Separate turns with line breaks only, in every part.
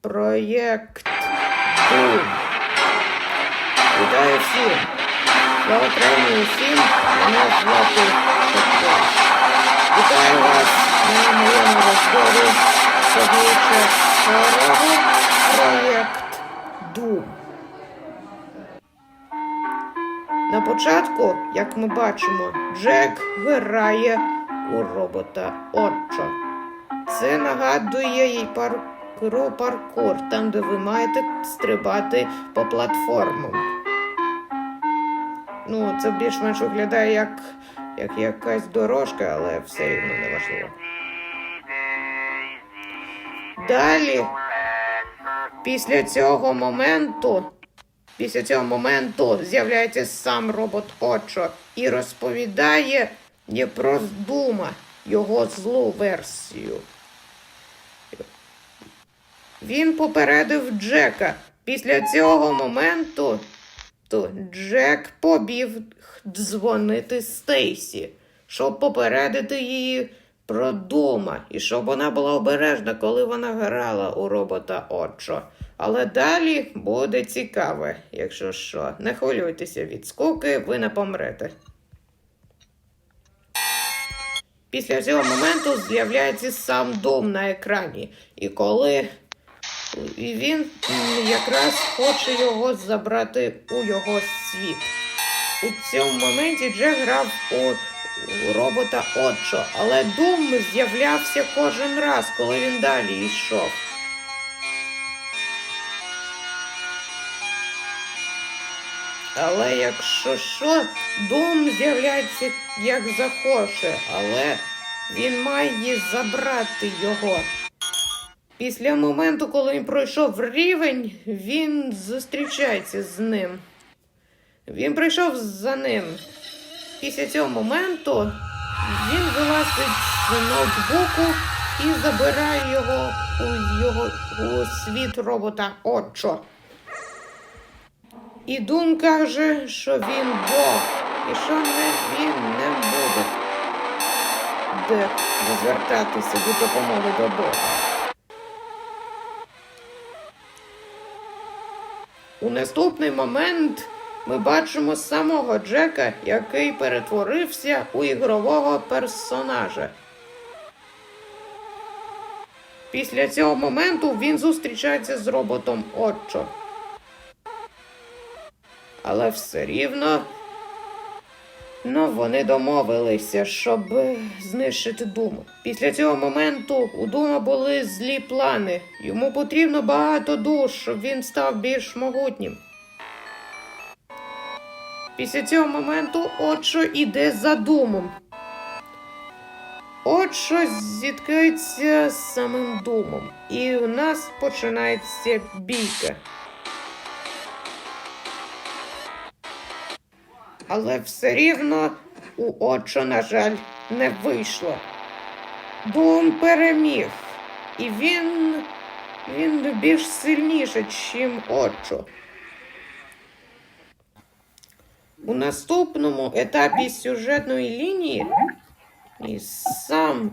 проєкт Дум. Вітаю всім! Слава Україні усім! Мене звати Шевко. Вітаю вас на моєму розборі собіче хорору проєкт Дум. На початку, як ми бачимо, Джек грає у робота Отчо. Це нагадує їй паркуру паркур, там, де ви маєте стрибати по платформам. Ну, це більш-менш виглядає як, як якась дорожка, але все рівно не важливо. Далі, після цього моменту, після цього моменту з'являється сам робот Очо і розповідає про Дума, його злу версію. Він попередив Джека. Після цього моменту то Джек побіг дзвонити Стейсі, щоб попередити її про Дума, і щоб вона була обережна, коли вона грала у робота Очо. Але далі буде цікаве, якщо що. Не хвилюйтеся від скуки, ви не помрете. Після цього моменту з'являється сам дом на екрані. І коли і він якраз хоче його забрати у його світ. У цьому моменті Джек грав у, робота Отчо, але Дум з'являвся кожен раз, коли він далі йшов. Але якщо що, Дум з'являється як захоче, але він має забрати його. Після моменту, коли він пройшов рівень, він зустрічається з ним. Він прийшов за ним. Після цього моменту він вилазить з ноутбуку і забирає його у його у світ робота Отчо. І Дум каже, що він Бог, і що не, він не буде де звертатися до допомоги до Бога. У наступний момент ми бачимо самого Джека, який перетворився у ігрового персонажа. Після цього моменту він зустрічається з роботом Отчо. Але все рівно ну, вони домовилися, щоб знищити Думу. Після цього моменту у Дума були злі плани. Йому потрібно багато душ, щоб він став більш могутнім. Після цього моменту Отчо іде за Думом. Отчо зіткається з самим Думом. І у нас починається бійка. Але все рівно у Отчо, на жаль, не вийшло. Дум переміг, і він, він більш сильніший, чим Отчо. У наступному етапі сюжетної лінії і сам,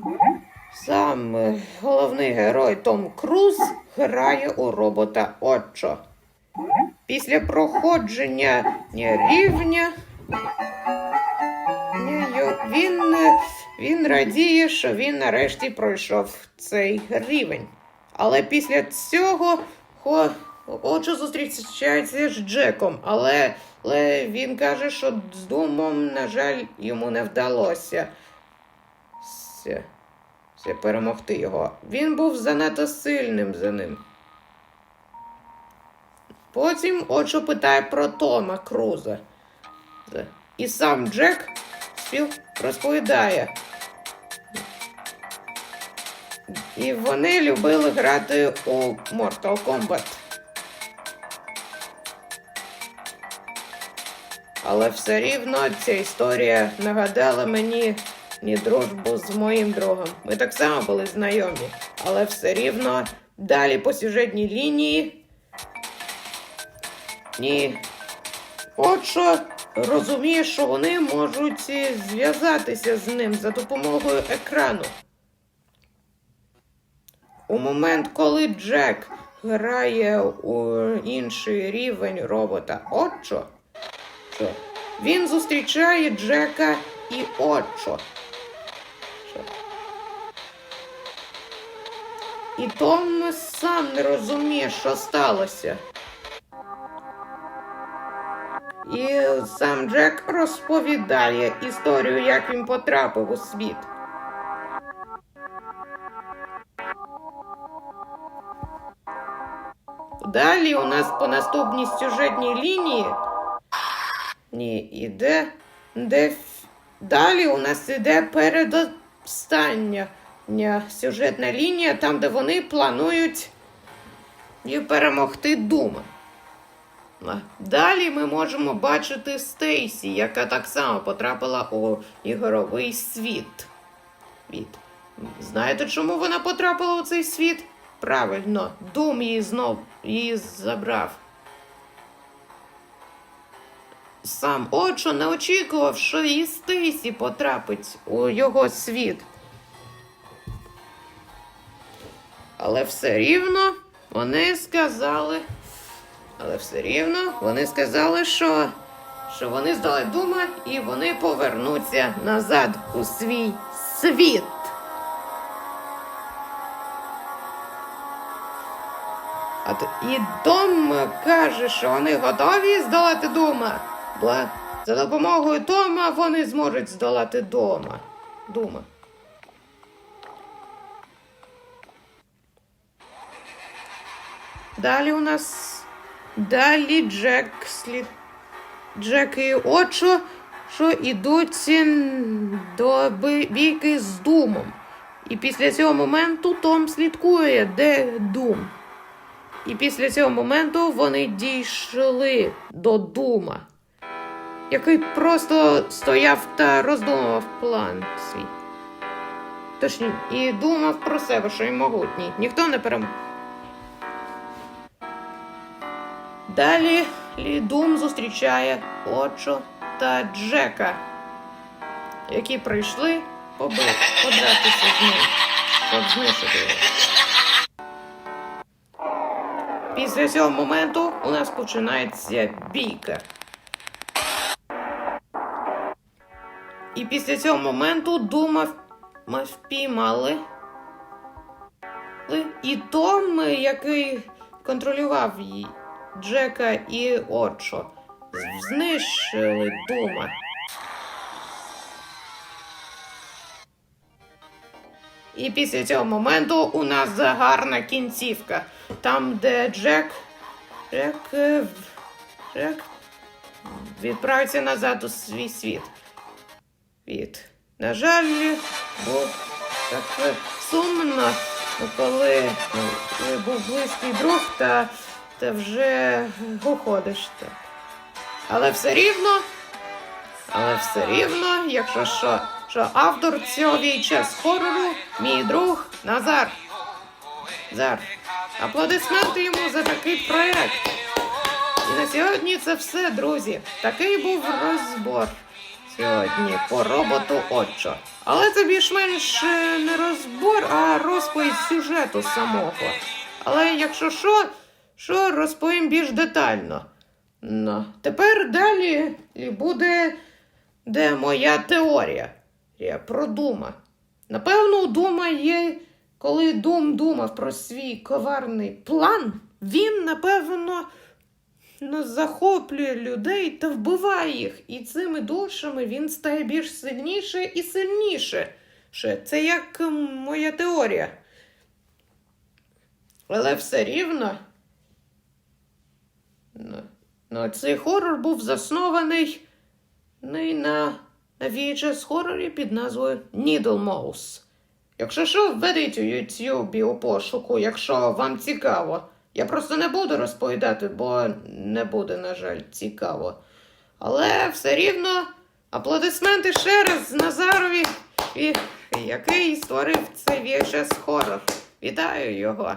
сам е, головний герой Том Круз грає у робота Отчо. Після проходження рівня він радіє, що він нарешті пройшов цей рівень. Але після цього хо, Очо зустрічається з Джеком, але, але він каже, що з Думом, на жаль, йому не вдалося все, все перемогти його. Він був занадто сильним за ним. Потім Очо питає про Тома Круза. І сам Джек спів розповідає. І вони любили грати у Mortal Kombat. Але все рівно ця історія нагадала мені ні дружбу з моїм другом. Ми так само були знайомі, але все рівно далі по сюжетній лінії. Ні. От що розуміє, що вони можуть зв'язатися з ним за допомогою екрану. У момент, коли Джек грає у інший рівень робота Отчо, він зустрічає Джека і Отчо. І Том сам не розуміє, що сталося. І сам Джек розповідає історію, як він потрапив у світ. Далі у нас по наступній сюжетній лінії. Ні, іде. Де... Далі у нас іде передостання сюжетна лінія, там, де вони планують перемогти Дума. Далі ми можемо бачити Стейсі, яка так само потрапила у ігровий світ. Від. Знаєте, чому вона потрапила у цей світ? Правильно, Дум її знов її забрав. Сам Очо не очікував, що і Стейсі потрапить у його світ. Але все рівно вони сказали. Але все рівно вони сказали, що, що вони здали дума і вони повернуться назад у свій світ. А т- і Том каже, що вони готові здолати Дума. Бо за допомогою Тома вони зможуть здолати дома. Дума. Далі у нас. Далі Джек слід. Джек і Очо, що ідуть м, до бійки з Думом. І після цього моменту Том слідкує, де Дум. І після цього моменту вони дійшли до Дума, який просто стояв та роздумував план свій. Точні, і думав про себе, що він могутній. Ніхто не перемог. Далі Лі Дум зустрічає Очо та Джека, які прийшли побити, подратися з ним, щоб знищити його. Після цього моменту у нас починається бійка. І після цього моменту Дума ми впіймали. І Том, який контролював її, Джека і Очо, знищили Дума. І після цього моменту у нас гарна кінцівка. Там, де Джек. Джек. е, Джек відправиться назад у свій світ. Від. На жаль, був так е, сумно, ну, коли, був близький друг, та, та вже. Так. Але все рівно, але все рівно, якщо що, що автор цього VHS хорору, мій друг Назар. Зар. Аплодисменти йому за такий проект. І на сьогодні це все, друзі. Такий був розбор сьогодні по роботу Отчо. Але це більш-менш е, не розбор, а розповідь сюжету самого. Але якщо що, що розповім більш детально. Ну, тепер далі буде де моя теорія про Дума. Напевно, у Дума є, коли Дум думав про свій коварний план, він, напевно, ну, захоплює людей та вбиває їх. І цими душами він стає більш сильніше і сильніше. Це як моя теорія. Але все рівно. Ну, ну, цей хорор був заснований на, на VHS хорорі під назвою Needle Mouse. Якщо що, введіть у YouTube у пошуку, якщо вам цікаво. Я просто не буду розповідати, бо не буде, на жаль, цікаво. Але все рівно аплодисменти ще раз Назарові, який створив цей VHS хорор. Вітаю його.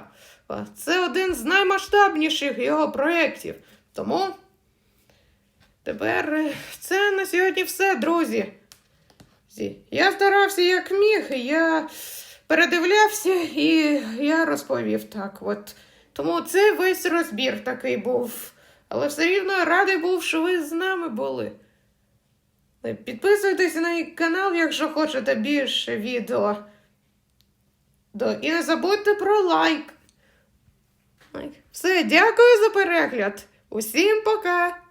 Це один з наймасштабніших його проєктів. Тому тепер е, це на сьогодні все, друзі. Я старався як міг, я передивлявся і я розповів так. От Тому це весь розбір такий був. Але все рівно радий був, що ви з нами були. Е, Підписуйтесь на мій канал, якщо хочете більше відео. І не забудьте про лайк. Лайк. Все, дякую за перегляд. Усім пока!